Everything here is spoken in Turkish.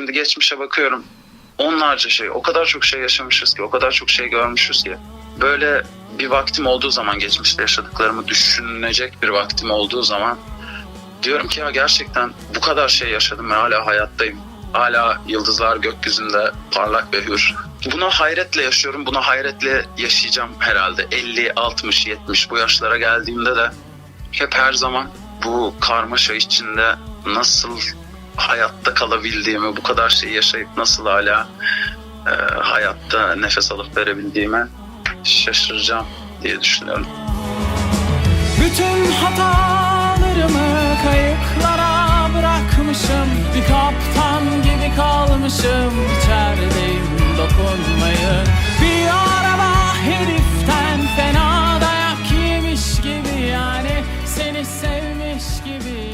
şimdi geçmişe bakıyorum. Onlarca şey, o kadar çok şey yaşamışız ki, o kadar çok şey görmüşüz ki. Böyle bir vaktim olduğu zaman, geçmişte yaşadıklarımı düşünecek bir vaktim olduğu zaman diyorum ki ya gerçekten bu kadar şey yaşadım ve hala hayattayım. Hala yıldızlar gökyüzünde parlak ve hür. Buna hayretle yaşıyorum, buna hayretle yaşayacağım herhalde. 50, 60, 70 bu yaşlara geldiğimde de hep her zaman bu karmaşa içinde nasıl hayatta kalabildiğimi, bu kadar şey yaşayıp nasıl hala e, hayatta nefes alıp verebildiğime şaşıracağım diye düşünüyorum. Bütün hatalarımı kayıklara bırakmışım. Bir kaptan gibi kalmışım. İçerideyim dokunmayı. Bir araba heriften fena dayak yemiş gibi yani Seni sevmiş gibi.